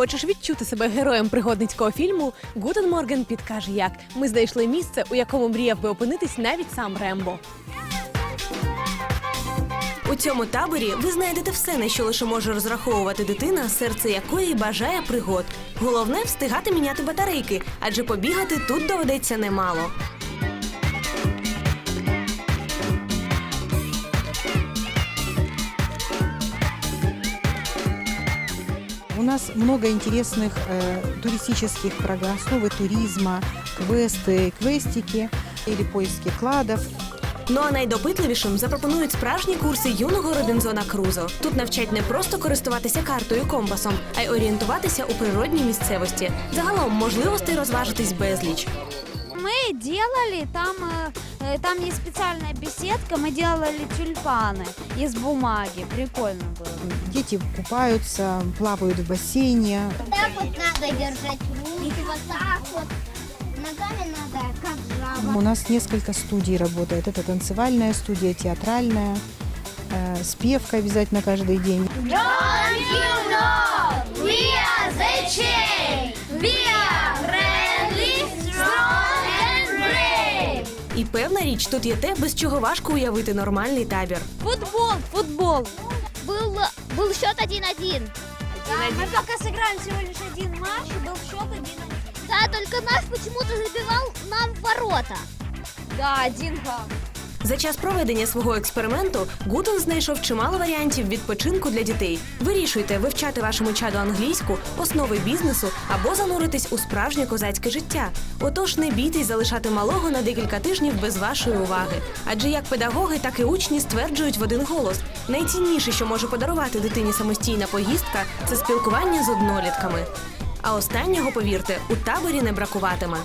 Хочеш відчути себе героєм пригодницького фільму? Гутен Морген підкаже, як ми знайшли місце, у якому мріяв би опинитись навіть сам Рембо. У цьому таборі ви знайдете все, на що лише може розраховувати дитина, серце якої бажає пригод. Головне встигати міняти батарейки, адже побігати тут доведеться немало. У нас много интересных э, туристических программ, основы туризма, квесты, квестики или поиски кладов. Ну а найдопитливішим запропонують справжні курси юного Робінзона Крузо. Тут навчать не просто користуватися картою і компасом, а й орієнтуватися у природній місцевості. Загалом можливостей розважитись безліч. Мы делали, там, э, э, там есть специальная беседка, мы делали тюльпаны из бумаги. Прикольно было. Дети купаются, плавают в бассейне. Так вот надо держать руки, вот так вот. Ногами надо, как жаба. У нас несколько студий работает. Это танцевальная студия, театральная, э, спевка обязательно каждый день. Don't you know І певна річ, тут є те, без чого важко уявити нормальний табір. Футбол, футбол. Был, был счет 1-1. Мы пока сыграем всего лишь один матч, и был счет один Да, только наш почему-то забивал нам в ворота. Да, один гол. За час проведення свого експерименту Гутен знайшов чимало варіантів відпочинку для дітей. Вирішуйте вивчати вашому чаду англійську, основи бізнесу або зануритись у справжнє козацьке життя. Отож, не бійтесь залишати малого на декілька тижнів без вашої уваги. Адже як педагоги, так і учні стверджують в один голос: найцінніше, що може подарувати дитині самостійна поїздка, це спілкування з однолітками. А останнього, повірте, у таборі не бракуватиме.